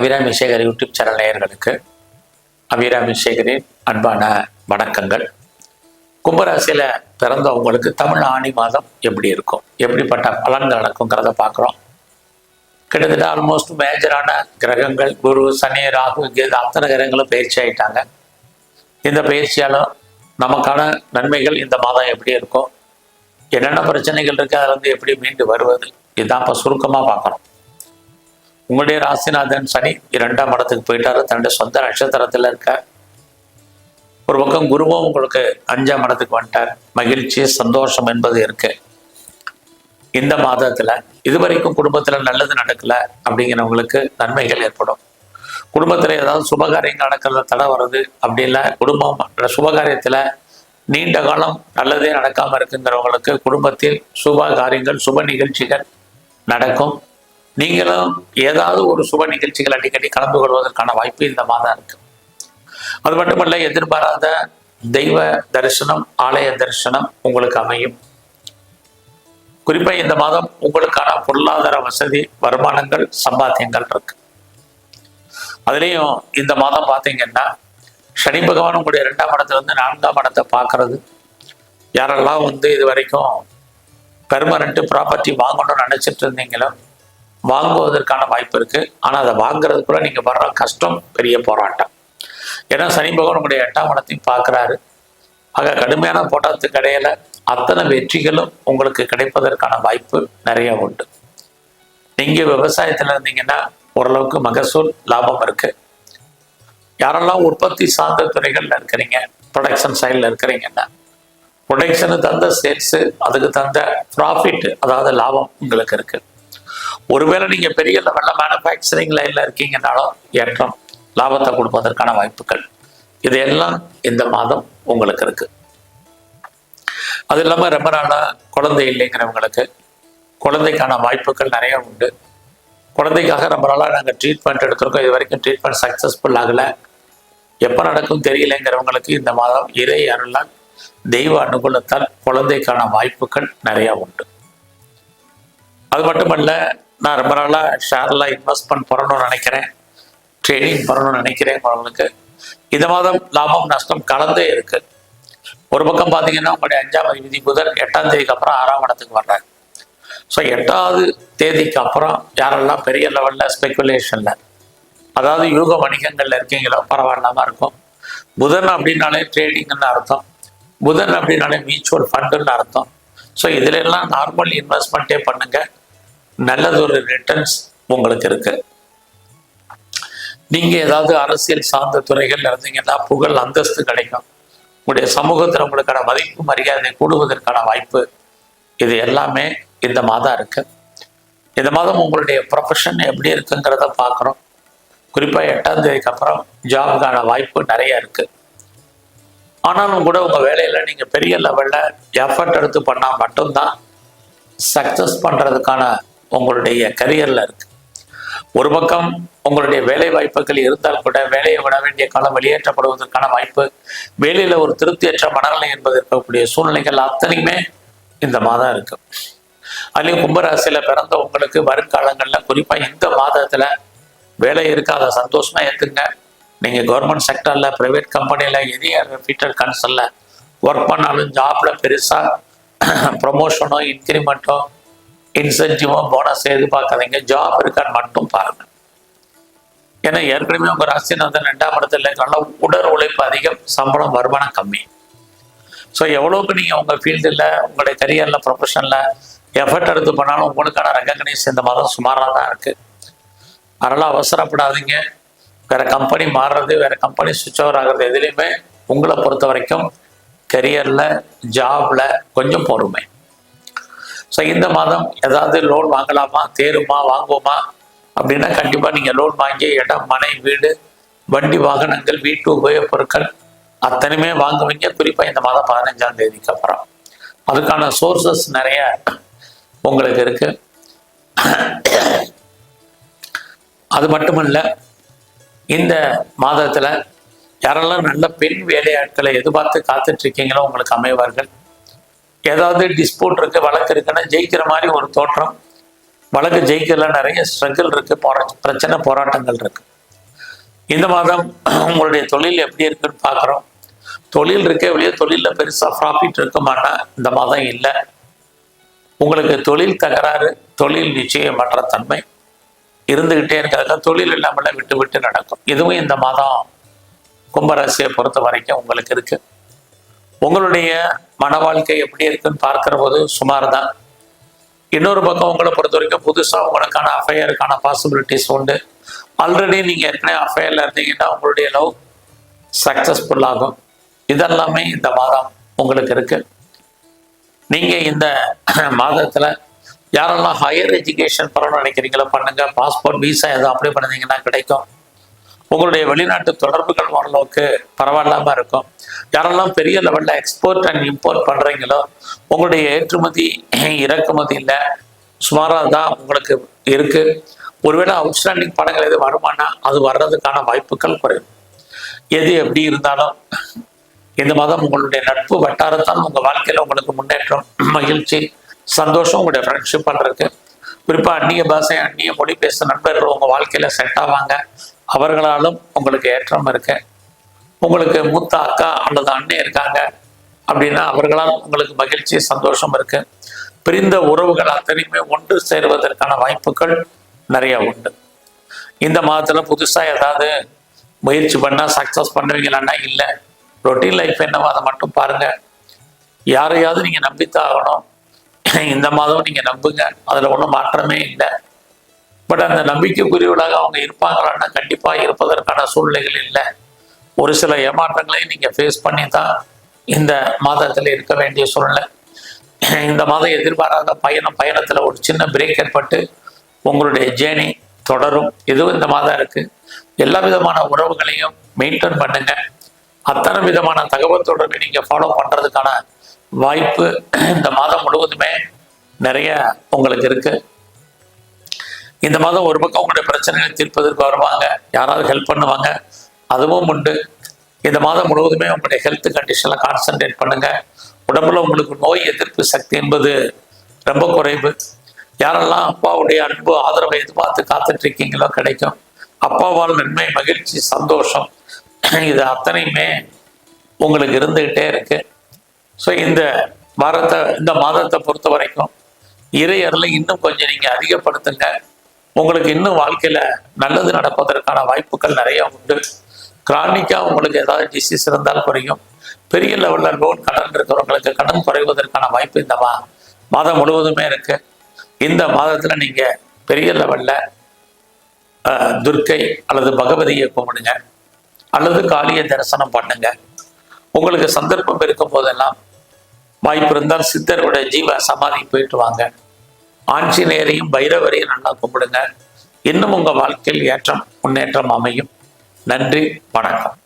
Abirami Sekar YouTube channel நேயர்களுக்கு அபிராமி சேகரின் அன்பான வணக்கங்கள். கும்பராசியில் பிறந்தவங்களுக்கு தமிழ் ஆணி மாதம் எப்படி இருக்கும்? எப்படிப்பட்ட பலன்கள் நடக்குங்கிறத பார்க்குறோம். கிட்டத்தட்ட ஆல்மோஸ்ட் மேஜரான கிரகங்கள் குரு சனி ராகு கேது அத்தனை கிரகங்களும் பயிற்சி ஆகிட்டாங்க இந்த பயிற்சியாலும் நமக்கான நன்மைகள் இந்த மாதம் எப்படி இருக்கும்? என்னென்ன பிரச்சனைகள் இருக்குது அதில் வந்து எப்படி மீண்டு வருவது? இதுதான் இப்போ சுருக்கமாக பார்க்குறோம் உங்களுடைய ராசிநாதன் சனி இரண்டாம் இடத்துக்கு போயிட்டாரு. தன்னுடைய சொந்த நட்சத்திரத்தில் இருக்க ஒரு பக்கம் குருவும் உங்களுக்கு அஞ்சாம் இடத்துக்கு வந்துட்டார். மகிழ்ச்சி சந்தோஷம் என்பது இருக்கு. இந்த மாதத்துல இதுவரைக்கும் குடும்பத்துல நல்லது நடக்கல அப்படிங்கிறவங்களுக்கு நன்மைகள் ஏற்படும். குடும்பத்துல ஏதாவது சுபகாரியங்கள் நடக்கிறத தடை வருது அப்படி இல்லை குடும்பம் சுபகாரியத்துல நீண்ட காலம் நல்லதே நடக்காம இருக்குங்கிறவங்களுக்கு குடும்பத்தில் சுப காரியங்கள் சுப நிகழ்ச்சிகள் நடக்கும். நீங்களும் ஏதாவது ஒரு சுப நிகழ்ச்சிகள் அடிக்கடி கலந்து கொள்வதற்கான வாய்ப்பு இந்த மாதம் இருக்கு. அது மட்டுமல்ல எதிர்பாராத தெய்வ தரிசனம் ஆலய தரிசனம் உங்களுக்கு அமையும். குறிப்பாக இந்த மாதம் உங்களுக்கான பொருளாதார வசதி வருமானங்கள் சம்பாத்தியங்கள் இருக்கு. அதுலேயும் இந்த மாதம் பார்த்தீங்கன்னா சனி பகவான் உங்களுடைய இரண்டாம் இடத்துல இருந்து நான்காம் இடத்தை பார்க்கறது யாரெல்லாம் வந்து இது வரைக்கும் பெர்மனண்ட்டு ப்ராப்பர்ட்டி வாங்கணும்னு நினைச்சிட்டு இருந்தீங்களோ வாங்குவதற்கான வாய்ப்பு இருக்கு. ஆனால் அதை வாங்குறதுக்குள்ள நீங்கள் வர்ற கஷ்டம் பெரிய போராட்டம். ஏன்னா சனி பகவான் உங்களுடைய எட்டாம் இடத்தையும் பார்க்குறாரு. ஆக கடுமையான போட்டத்துக்கு இடையில அத்தனை வெற்றிகளும் உங்களுக்கு கிடைப்பதற்கான வாய்ப்பு நிறைய உண்டு. நீங்க விவசாயத்துல இருந்தீங்கன்னா ஓரளவுக்கு மகசூல் லாபம் இருக்கு. யாரெல்லாம் உற்பத்தி சார்ந்த துறைகள்ல இருக்கிறீங்க ப்ரொடக்ஷன் சைடில் இருக்கிறீங்கன்னா ப்ரொடக்ஷனு தந்த சேல்ஸு அதுக்கு தந்த ப்ராஃபிட் அதாவது லாபம் உங்களுக்கு இருக்குது ஒருவேளை நீங்க பெரிய லெவலில் மேனுஃபேக்சரிங் லைன்ல இருக்கீங்கனாலும் ஏற்றம் லாபத்தை கொடுப்பதற்கான வாய்ப்புகள். இதையெல்லாம் இந்த மாதம் உங்களுக்கு இருக்கு. அது இல்லாமல் ரொம்ப நாளாக குழந்தை இல்லைங்கிறவங்களுக்கு குழந்தைக்கான வாய்ப்புகள் நிறைய உண்டு. குழந்தைக்காக ரொம்ப நாளாக நாங்கள் ட்ரீட்மெண்ட் எடுத்திருக்கோம். இது வரைக்கும் ட்ரீட்மெண்ட் சக்ஸஸ்ஃபுல் ஆகலை. எப்போ நடக்கும் தெரியலைங்கிறவங்களுக்கு இந்த மாதம் இறை அருளால் தெய்வ அனுகூலத்தால் குழந்தைக்கான வாய்ப்புகள் நிறையா உண்டு. அது மட்டுமல்ல நான் ரொம்ப நாளாக ஷேரில் இன்வெஸ்ட்மெண்ட் பண்ணணும்னு நினைக்கிறேன். ட்ரேடிங் பண்ணணும்னு நினைக்கிறேன் அவங்களுக்கு இந்த மாதம் லாபம் நஷ்டம் கலந்தே இருக்குது ஒரு பக்கம் பார்த்தீங்கன்னா உங்களுடைய அஞ்சாம் தேதி புதன் எட்டாம் தேதிக்கு அப்புறம் ஆறாம் இடத்துக்கு வர்றாங்க ஸோ எட்டாவது தேதிக்கு அப்புறம் யாரெல்லாம் பெரிய லெவலில் ஸ்பெக்குலேஷனில் அதாவது யூக வணிகங்களில் இருக்கீங்களோ பரவாயில்லாம இருக்கும். புதன் அப்படின்னாலே ட்ரேடிங்னு அர்த்தம். புதன் அப்படின்னாலே மியூச்சுவல் ஃபண்டுன்னு அர்த்தம். ஸோ இதுலெல்லாம் நார்மல் இன்வெஸ்ட்மெண்ட்டே பண்ணுங்கள் நல்லதொரு ரிட்டர்ன்ஸ் உங்களுக்கு இருக்கு. நீங்க ஏதாவது அரசியல் சார்ந்த துறைகள் இருந்தீங்கன்னா புகழ் அந்தஸ்து கிடைக்கும். உங்களுடைய சமூகத்தில் உங்களுக்கான மதிப்பு மரியாதை கூடுவதற்கான வாய்ப்பு இது எல்லாமே இந்த மாதம் இருக்கு. இந்த மாதம் உங்களுடைய ப்ரொஃபஷன் எப்படி இருக்குங்கிறத பார்க்குறோம் குறிப்பாக எட்டாம் தேதிக்கு அப்புறம் ஜாபுக்கான வாய்ப்பு நிறைய இருக்கு. ஆனாலும் கூட உங்கள் வேலையில் நீங்கள் பெரிய லெவலில் எஃபர்ட் எடுத்து பண்ணால் மட்டும்தான் சக்ஸஸ் பண்ணுறதுக்கான உங்களுடைய கரியரில் இருக்கு. ஒரு பக்கம் உங்களுடைய வேலை வாய்ப்புகள் இருந்தால் கூட வேலையை விட வேண்டிய காலம் வெளியேற்றப்படுவதற்கான வாய்ப்பு வேலையில ஒரு திருப்தியற்ற மனநிலை என்பது இருக்கக்கூடிய சூழ்நிலைகள் அத்தனையுமே இந்த மாதம் இருக்கு. அதுலேயும் கும்பராசியில பிறந்த உங்களுக்கு வருங்காலங்களில் குறிப்பா இந்த மாதத்துல வேலை இருக்கு அதை சந்தோஷமா ஏத்துங்க. நீங்க கவர்மெண்ட் செக்டர்ல ப்ரைவேட் கம்பெனியில எதிர் ரெப்யூட்டட் கன்சல்ல ஒர்க் பண்ணாலும் ஜாப்ல பெருசா ப்ரொமோஷனோ இன்க்ரிமெண்ட்டோ இன்சென்டிவோ போனஸ் எதிர்பார்க்காதீங்க ஜாப் இருக்கான்னு மட்டும் பாருங்க. ஏன்னா ஏற்கனவே உங்க வந்து ரெண்டாம் இடத்துல இருக்கனால உடல் உழைப்பு அதிகம் சம்பளம் வருமானம் கம்மி. ஸோ எவ்வளோக்கு நீங்கள் உங்கள் ஃபீல்டில் உங்களுடைய கரியரில் ப்ரொஃபஷனில் எஃபர்ட் எடுத்து பண்ணாலும் உங்களுக்கான ரெக்கக்னைஸ் இந்த மாதம் சுமாராக தான் இருக்குது அதனால் அவசரப்படாதீங்க. வேற கம்பெனி மாறுறது வேற கம்பெனி சுவிட்ச் ஓவர் ஆகிறது எதுலேயுமே உங்களை பொறுத்த வரைக்கும் கரியரில் ஜாப்ல கொஞ்சம் பொறுமை. ஸோ இந்த மாதம் ஏதாவது லோன் வாங்கலாமா? தேருமா? வாங்குவோமா? அப்படின்னா கண்டிப்பாக நீங்கள் லோன் வாங்கி இடம் மனை வீடு வண்டி வாகனங்கள் வீட்டு உபயோகப் பொருட்கள் அத்தனையுமே வாங்குவீங்க. குறிப்பாக இந்த மாதம் பதினஞ்சாம் தேதிக்கு அப்புறம். அதுக்கான சோர்சஸ் நிறைய உங்களுக்கு இருக்கு. அது மட்டுமல்ல இந்த மாதத்தில் யாரெல்லாம் நல்ல பெண் வேலையாட்களை எதிர்பார்த்து காத்துட்டு இருக்கீங்களோ உங்களுக்கு அமைவார்கள். ஏதாவது டிஸ்பியூட் இருக்கு வழக்கு இருக்குன்னா ஜெயிக்கிற மாதிரி ஒரு தோற்றம். வழக்கு ஜெயிக்கல நிறைய ஸ்ட்ரகிள் இருக்கு போரா பிரச்சனை போராட்டங்கள் இருக்கு. இந்த மாதம் உங்களுடைய தொழில் எப்படி இருக்குன்னு பார்க்குறோம். தொழில் இருக்கே வெளியே தொழிலில் பெருசாக ப்ராஃபிட் இருக்க மாட்டேன் இந்த மாதம் இல்லை. உங்களுக்கு தொழில் தகராறு தொழில் நிச்சயமற்ற தன்மை. இருந்துக்கிட்டே இருக்கிறதுல தொழில் இல்லாமல் விட்டு விட்டு நடக்கும். இதுவும் இந்த மாதம் கும்பராசியை பொறுத்த வரைக்கும் உங்களுக்கு இருக்கு. உங்களுடைய மன வாழ்க்கை எப்படி இருக்குன்னு பார்க்கிற போது சுமார் தான் இன்னொரு பக்கம் உங்களை பொறுத்த வரைக்கும் புதுசாக உங்களுக்கான அஃபையருக்கான பாசிபிலிட்டிஸ் உண்டு. ஆல்ரெடி நீங்கள் ஏற்கனவே அஃபையரில் இருந்தீங்கன்னா உங்களுடைய லவ் சக்ஸஸ்ஃபுல் ஆகும். இதெல்லாமே இந்த மாதம் உங்களுக்கு இருக்கு. நீங்கள் இந்த மாதத்தில் யாரெல்லாம் ஹையர் எஜுகேஷன் பண்ணணும்னு நினைக்கிறீங்களோ பண்ணுங்க. பாஸ்போர்ட் விசா எதுவும் அப்ளை பண்ணிங்கன்னா கிடைக்கும். உங்களுடைய வெளிநாட்டு தொடர்புகள் ஓரளவுக்கு பரவாயில்லாம இருக்கும். யாரெல்லாம் பெரிய லெவல்ல எக்ஸ்போர்ட் அண்ட் இம்போர்ட் பண்றீங்களோ உங்களுடைய ஏற்றுமதி இறக்குமதியில் சுமாராக தான் உங்களுக்கு இருக்கு. ஒருவேளை அவுட்ஸ்டாண்டிங் படங்கள் எது வருமானா அது வர்றதுக்கான வாய்ப்புகள் குறையும். எது எப்படி இருந்தாலும் இந்த மாதம் உங்களுடைய நட்பு வட்டாரத்தான் உங்கள் வாழ்க்கையில் உங்களுக்கு முன்னேற்றம் மகிழ்ச்சி சந்தோஷம் உங்களுடைய ஃப்ரெண்ட்ஷிப் பண்ணுறதுக்கு குறிப்பாக அந்நிய பாஷை அந்நிய மொழி பேசுகிற நண்பர்கள் உங்கள் வாழ்க்கையில் செட் ஆவாங்க. அவர்களாலும் உங்களுக்கு ஏற்றம் இருக்கு. உங்களுக்கு மூத்த அக்கா அல்லது அண்ணே இருக்காங்க அப்படின்னா அவர்களால் உங்களுக்கு மகிழ்ச்சி சந்தோஷம் இருக்கு. பிரிந்த உறவுகள் அத்தனையுமே ஒன்று சேருவதற்கான வாய்ப்புகள் நிறைய உண்டு. இந்த மாதத்துல புதுசா ஏதாவது முயற்சி பண்ணா சக்சஸ் பண்ணுவீங்களான்னா இல்லை. ரொட்டீன் லைஃப் என்னவோ அதை மட்டும் பாருங்க. யாரையாவது நீங்க நம்பித்தான் ஆகணும். இந்த மாதம் நீங்க நம்புங்க. அதுல ஒன்றும் மாற்றமே இல்லை. பட் அந்த நம்பிக்கைக்குரியவர்களாக அவங்க இருப்பாங்களான்னா கண்டிப்பாக இருப்பதற்கான சூழ்நிலைகள் இல்லை. ஒரு சில ஏமாற்றங்களையும் நீங்கள் ஃபேஸ் பண்ணி தான் இந்த மாதத்தில் இருக்க வேண்டிய சூழ்நிலை. இந்த மாதம் எதிர்பாராத பயணம் பயணத்தில் ஒரு சின்ன பிரேக் ஏற்பட்டு உங்களுடைய ஜேர்னி தொடரும். இதுவும் இந்த மாதம் இருக்குது எல்லா விதமான உறவுகளையும் மெயின்டைன் பண்ணுங்க. அத்தனை விதமான தகவல் தொடர்பை நீங்கள் ஃபாலோ பண்ணுறதுக்கான வாய்ப்பு இந்த மாதம் முழுவதுமே நிறைய உங்களுக்கு இருக்குது இந்த மாதம் ஒரு பக்கம் உங்களுடைய பிரச்சனைகளை தீர்ப்பதற்கு வருவாங்க. யாராவது ஹெல்ப் பண்ணுவாங்க. அதுவும் உண்டு. இந்த மாதம் முழுவதுமே உங்களுடைய ஹெல்த் கண்டிஷனில் கான்சென்ட்ரேட் பண்ணுங்க. உடம்புல உங்களுக்கு நோய் எதிர்ப்பு சக்தி என்பது ரொம்ப குறைவு. யாரெல்லாம் அப்பாவுடைய அன்பு ஆதரவை எதிர்பார்த்து காத்துட்டு இருக்கீங்களோ கிடைக்கும். அப்பாவால் நன்மை மகிழ்ச்சி சந்தோஷம். இது அத்தனையுமே உங்களுக்கு இருந்துகிட்டே இருக்கு. ஸோ இந்த வாரத்தை இந்த மாதத்தை பொறுத்த வரைக்கும் இறையரில் இன்னும் கொஞ்சம் நீங்கள் அதிகப்படுத்துங்க. உங்களுக்கு இன்னும் வாழ்க்கையில் நல்லது நடப்பதற்கான வாய்ப்புகள் நிறைய உண்டு. கிரானிக்காக உங்களுக்கு ஏதாவது டிசீஸ் இருந்தால் குறையும். பெரிய லெவலில் லோன் கடன் இருக்கிறவங்களுக்கு கடன் குறைவதற்கான வாய்ப்பு இந்த மா மாதம் முழுவதுமே இருக்கு. இந்த மாதத்தில் நீங்கள் பெரிய லெவலில் துர்க்கை அல்லது பகவதியை கும்பிடுங்க அல்லது காளியை தரிசனம் பண்ணுங்க. உங்களுக்கு சந்தர்ப்பம் இருக்கும் போதெல்லாம் வாய்ப்பு இருந்தால் சித்தருடைய ஜீவ சமாதி போயிட்டு வாங்க. ஆஞ்சநேயரையும் பைரவரையும் நல்லா கும்பிடுங்க. இன்னும் உங்கள் வாழ்க்கையில் ஏற்றம் முன்னேற்றம் அமையும். நன்றி வணக்கம்.